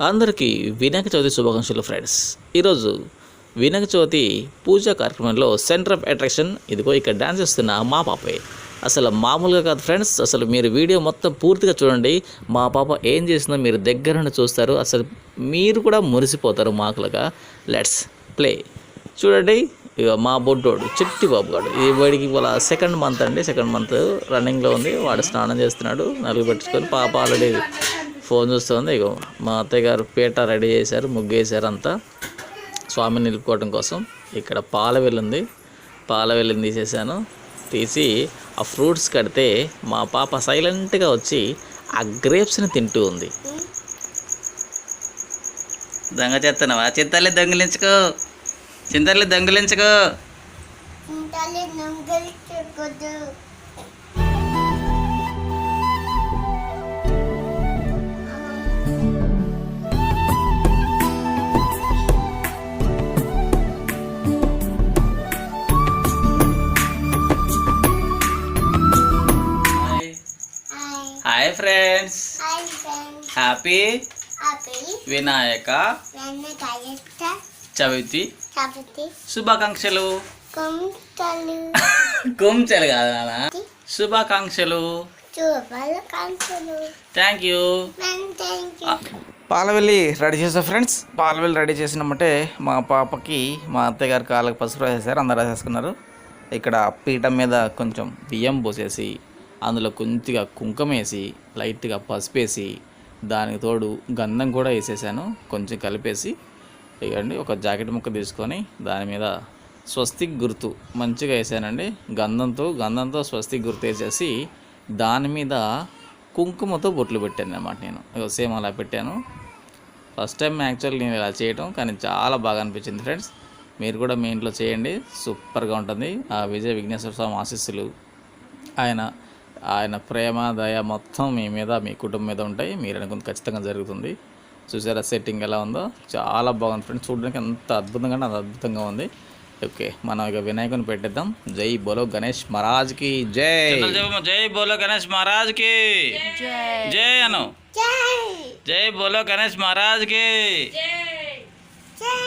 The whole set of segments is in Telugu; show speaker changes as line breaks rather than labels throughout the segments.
అందరికీ వినాయక చవితి శుభాకాంక్షలు ఫ్రెండ్స్ ఈరోజు వినాయక చవితి పూజా కార్యక్రమంలో సెంటర్ ఆఫ్ అట్రాక్షన్ ఇదిగో ఇక్కడ డ్యాన్స్ చేస్తున్న మా పాపే. అసలు మామూలుగా కాదు ఫ్రెండ్స్ అసలు మీరు వీడియో మొత్తం పూర్తిగా చూడండి. మా పాప ఏం చేసిందో మీరు దగ్గర నుండి చూస్తారు. అసలు మీరు కూడా మురిసిపోతారు మాకులుగా. లెట్స్ ప్లే చూడండి ఇక మా బొడ్డోడు చిట్టి బాబు గాడు. ఈ వాడికి ఇవాళ సెకండ్ మంత్ అండి. సెకండ్ మంత్ రన్నింగ్లో ఉంది. వాడు స్నానం చేస్తున్నాడు. నలుగు పెట్టుకొని పాప ఆల్రెడీ ఫోన్ చూస్తుంది ఇక మా అత్తయ్య గారు పీట రెడీ చేశారు ముగ్గు వేశారు అంతా. స్వామిని నిలుపుకోవడం కోసం ఇక్కడ పాల ఉంది. పాల వెల్లిని తీసేసాను తీసి ఆ ఫ్రూట్స్ కడితే మా పాప సైలెంట్గా వచ్చి ఆ గ్రేప్స్ని తింటూ ఉంది. దొంగ చేస్తున్నావా చింతల్లి దొంగిలించుకో. చింతల్లి దొంగిలించుకో. Hi friends
hi friends
happy
happy
Vinayaka Chavithi శుభాకాంక్షలు కుంచెలు కాదు నాన్న శుభాకాంక్షలు థ్యాంక్ యూ పాలవెల్లి రెడీ చేసా ఫ్రెండ్స్ పాలవెల్లి రెడీ చేసినామంటే మా పాపకి మా అత్తయ్య గారు కాళ్ళకి పసుపు రాసేసారు అందరు రాసేసుకున్నారు. ఇక్కడ పీఠం మీద కొంచెం బియ్యం పోసేసి అందులో కొద్దిగా కుంకుమ వేసి లైట్గా పసుపు వేసి దానికి తోడు గంధం కూడా వేసేసాను. కొంచెం కలిపేసి ఇవ్వండి ఒక జాకెట్ ముక్క తీసుకొని దాని మీద స్వస్తిక్ గుర్తు మంచిగా వేసానండి. గంధంతో గంధంతో స్వస్తిక్ గుర్తు వేసేసి దాని మీద కుంకుమతో బొట్లు పెట్టాను అనమాట నేను. సేమ్ అలా పెట్టాను. ఫస్ట్ టైం యాక్చువల్ నేను ఇలా చేయటం కానీ చాలా బాగా అనిపించింది ఫ్రెండ్స్. మీరు కూడా మీ ఇంట్లో చేయండి సూపర్గా ఉంటుంది. ఆ విజయ విఘ్నేశ్వర స్వామి ఆశీస్సులు. ఆయన ఆయన ప్రేమ దయ మొత్తం మీ మీద మీ కుటుంబం మీద ఉంటాయి. మీరు అనుకుంది ఖచ్చితంగా జరుగుతుంది. చూసారా సెట్టింగ్ ఎలా ఉందో? చాలా బాగుంది ఫ్రెండ్స్ చూడడానికి ఎంత అద్భుతంగా అంటే అంత అద్భుతంగా ఉంది. ఓకే మనం ఇక వినాయకుని పెట్టేద్దాం. జై బోలో గణేష్ మహారాజ్కి జై. జై బోలో గణేష్ మహారాజ్కి. జై అను.
జై
జై బోలో గణేష్ మహారాజ్కి.
జై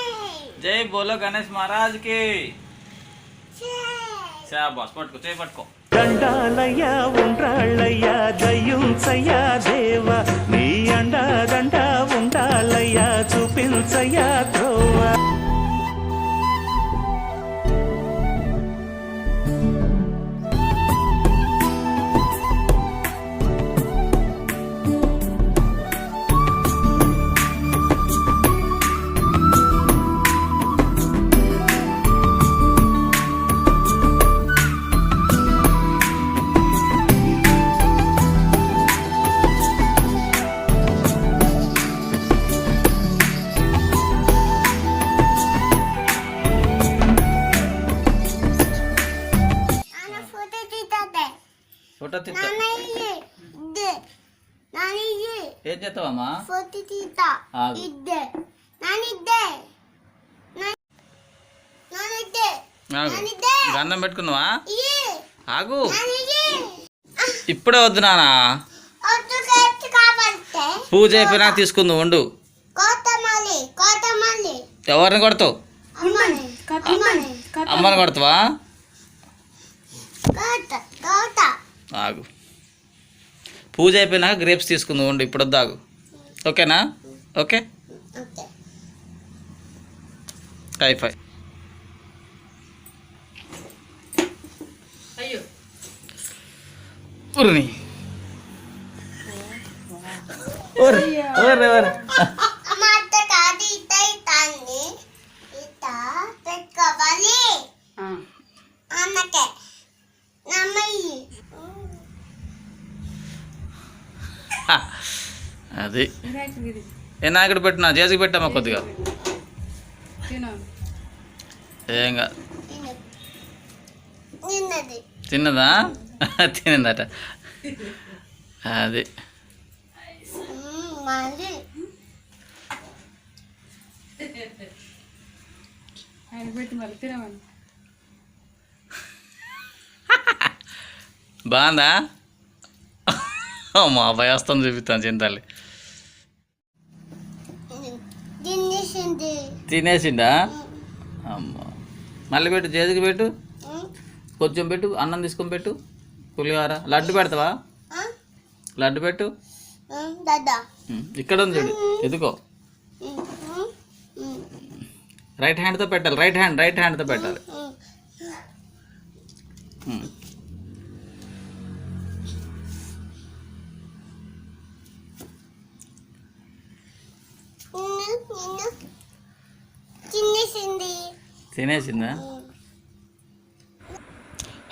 జై బోలో గణేష్ మహారాజ్కి.
జై.
శాబాస్ పట్టుకో చేయి పట్టుకో.
దండాలయ్యా ఉండ్రాళ్ళయ్యా దయ్యుంచయ్యా దేవ. నీ అండాదండ ఉండాలయ్యా చూపించయ్యా
గంధం పెట్టుకుందావా
ఇయ్యి.
ఆగు. ఇప్పుడే వద్దు నానా. పూజ అయిపోయినాక తీసుకుందాం
కోతమల్లి
ఎవరిని కొడతావు?
అమ్మని అమ్మని.
అమ్మని కొడతావా? ఆగు. పూజ అయిపోయినాక గ్రేప్స్ తీసుకుందాం ఉండు ఇప్పుడు వద్దు ఆగు. ఓకేనా? ఓకే?
ఓకే
హై ఫై ఉర్ని ఉర్ ఉర్ ఉర్ అది. ఏ నాయకుడు పెట్టినా చేతికి పెట్టామా కొద్దిగా. ఏం కాదు తిన్నదా? తినిందట. అది. బాగుందా? మా అబ్బాయి వస్తాను చూపిస్తాను చింతాలి తినేసిండా అమ్మ. మళ్ళీ పెట్టు చేతికి పెట్టు. కొంచెం పెట్టు అన్నం తీసుకొని పెట్టు. పులిహోర. లడ్డు పెడతావా? లడ్డు పెట్టు. ఇక్కడ ఉంది చూడు. ఎదుకో. రైట్ హ్యాండ్తో పెట్టాలి. రైట్ హ్యాండ్ రైట్ హ్యాండ్తో పెట్టాలి.
తినేసిందా?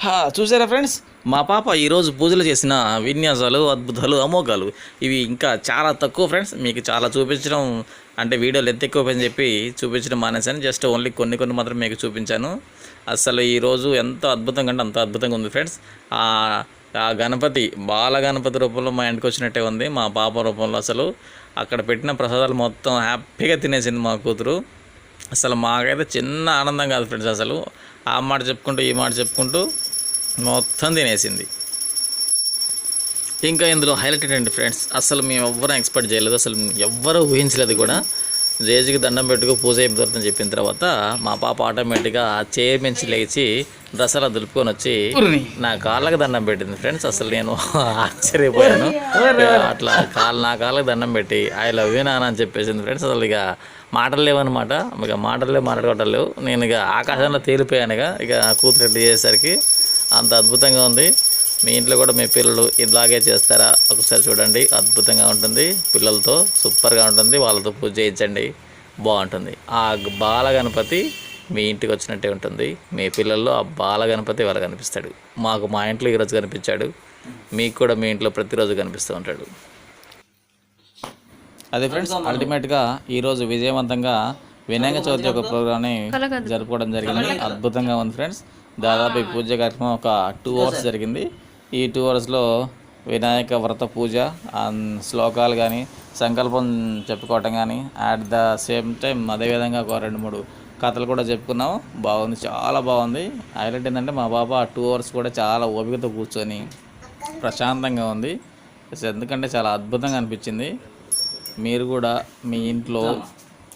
హా, చూసారా ఫ్రెండ్స్? మా పాప ఈరోజు పూజలు చేసిన విన్యాసాలు అద్భుతాలు అమోఘాలు. ఇవి ఇంకా చాలా తక్కువ ఫ్రెండ్స్. మీకు చాలా చూపించడం అంటే వీడియోలు ఎంత ఎక్కువ అని చెప్పి చూపించడం మానేశాను. జస్ట్ ఓన్లీ కొన్ని కొన్ని మాత్రం మీకు చూపించాను. అసలు ఈరోజు ఎంత అద్భుతంగా అంటే అంత అద్భుతంగా ఉంది ఫ్రెండ్స్. ఆ ఆ గణపతి బాల గణపతి రూపంలో మా ఇంటికి వచ్చినట్టే ఉంది మా పాప రూపంలో అసలు. అక్కడ పెట్టిన ప్రసాదాలు మొత్తం హ్యాపీగా తినేసింది మా కూతురు. అసలు మాకైతే చిన్న ఆనందం కాదు ఫ్రెండ్స్ అసలు. ఆ మాట చెప్పుకుంటూ ఈ మాట చెప్పుకుంటూ మొత్తం తినేసింది. ఇంకా ఇందులో హైలైట్ ఏంటండి ఫ్రెండ్స్ అసలు మేము ఎవ్వరం ఎక్స్పెక్ట్ చేయలేదు అసలు ఎవ్వరూ ఊహించలేదు కూడా. జేజుకి దండం పెట్టుకో పూజ అయిపోతుందని చెప్పిన తర్వాత మా పాప ఆటోమేటిక్గా చైర్ నుంచి లేచి దసరా దులుపుకొని వచ్చి నా కాళ్ళకి దండం పెట్టింది. ఫ్రెండ్స్ అసలు నేను ఆశ్చర్యపోయాను. అట్లా కాళ్ళ నా కాళ్ళకి దండం పెట్టి ఐ లవ్ యూ నాన్న అని చెప్పేసింది ఫ్రెండ్స్. అసలు ఇక మాటలు లేవన్నమాట. ఇక మాటలే మాట్లాడటం లేవు. నేను ఇక ఆకాశంలో తేలిపోయాను ఇక. ఇక కూతురు రెడ్డి చేసేసరికి అంత అద్భుతంగా ఉంది. మీ ఇంట్లో కూడా మీ పిల్లలు ఇలాగే చేస్తారా? ఒకసారి చూడండి. అద్భుతంగా ఉంటుంది. పిల్లలతో సూపర్గా ఉంటుంది. వాళ్ళతో పూజ చేయించండి. బాగుంటుంది. ఆ బాల గణపతి మీ ఇంటికి వచ్చినట్టే ఉంటుంది. మీ పిల్లల్లో ఆ బాల గణపతి వాళ్ళ కనిపిస్తాడు. మాకు మా ఇంట్లో ఈరోజు కనిపించాడు. మీకు కూడా మీ ఇంట్లో ప్రతిరోజు కనిపిస్తూ ఉంటాడు. అదే ఫ్రెండ్స్ అల్టిమేట్గా ఈరోజు విజయవంతంగా వినాయక చవితి యొక్క ప్రోగ్రామ్ని జరుపుకోవడం జరిగింది. అద్భుతంగా ఉంది ఫ్రెండ్స్ దాదాపు ఈ పూజ కార్యక్రమం ఒక టూ అవర్స్ జరిగింది. ఈ టూ అవర్స్లో వినాయక వ్రత పూజ అండ్ శ్లోకాలు కానీ సంకల్పం చెప్పుకోవటం కానీ అట్ ద సేమ్ టైం అదేవిధంగా ఒక రెండు మూడు కథలు కూడా చెప్పుకున్నాము. బాగుంది చాలా బాగుంది. హైలైట్ ఏంటంటే మా బాబా టూ అవర్స్ కూడా చాలా ఓపికతో కూర్చొని ప్రశాంతంగా ఉంది. ఎందుకంటే చాలా అద్భుతంగా అనిపించింది. మీరు కూడా మీ ఇంట్లో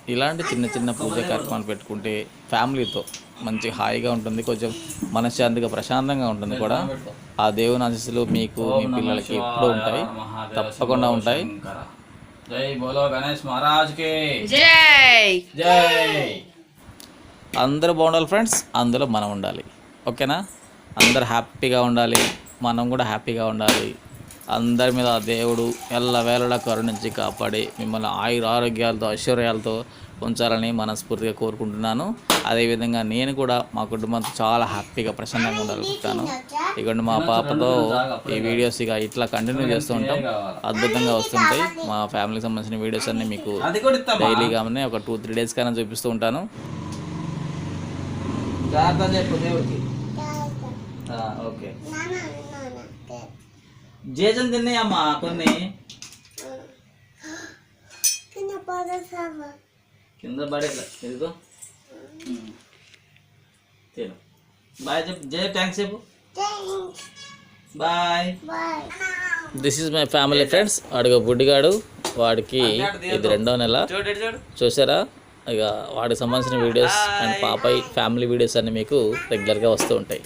ఇలాంటి చిన్న చిన్న పూజ కార్యక్రమాలు పెట్టుకుంటే ఫ్యామిలీతో మంచి హాయిగా ఉంటుంది కొంచెం మనశ్శాంతిగా ప్రశాంతంగా ఉంటుంది కూడా. ఆ దేవుని ఆశీస్సులు మీకు మీ పిల్లలకి ఎప్పుడూ ఉంటాయి తప్పకుండా ఉంటాయి. జై బోలో గణేష్ మహారాజ్కి
జై!
జై! అందరూ బాగుండాలి ఫ్రెండ్స్ అందులో మనం ఉండాలి. ఓకేనా? అందరు హ్యాపీగా ఉండాలి మనం కూడా హ్యాపీగా ఉండాలి. అందరి మీద ఆ దేవుడు ఎల్లవేళలా కరుణించి కాపాడి మిమ్మల్ని ఆయుర ఆరోగ్యాలతో ఐశ్వర్యాలతో ఉంచాలని మనస్ఫూర్తిగా కోరుకుంటున్నాను. అదేవిధంగా నేను కూడా మా కుటుంబంతో చాలా హ్యాపీగా ప్రశాంతంగా ఉండాలనుకుంటాను ఇక మా పాపతో ఈ వీడియోస్ ఇక ఇట్లా కంటిన్యూ చేస్తూ ఉంటాం. అద్భుతంగా వస్తుంటాయి. మా ఫ్యామిలీకి సంబంధించిన వీడియోస్ అన్నీ మీకు డైలీగానే ఒక టూ త్రీ డేస్ కైనా చూపిస్తూ ఉంటాను. ఓకే. జేజన్ తిన్నాయమ్మా కొన్ని.
కింద
పడే ఇదిగో. తిను. బాయ్ చెప్పు జే థ్యాంక్స్ చెప్పు. Bye.
Bye.
This is my family friends వాడికి బుడ్డిగాడు. వాడికి ఇది రెండో నెల. చూసారా? ఇక వాడికి సంబంధించిన వీడియోస్ అండ్ పాపై ఫ్యామిలీ వీడియోస్ అన్ని మీకు రెగ్యులర్గా వస్తూ ఉంటాయి.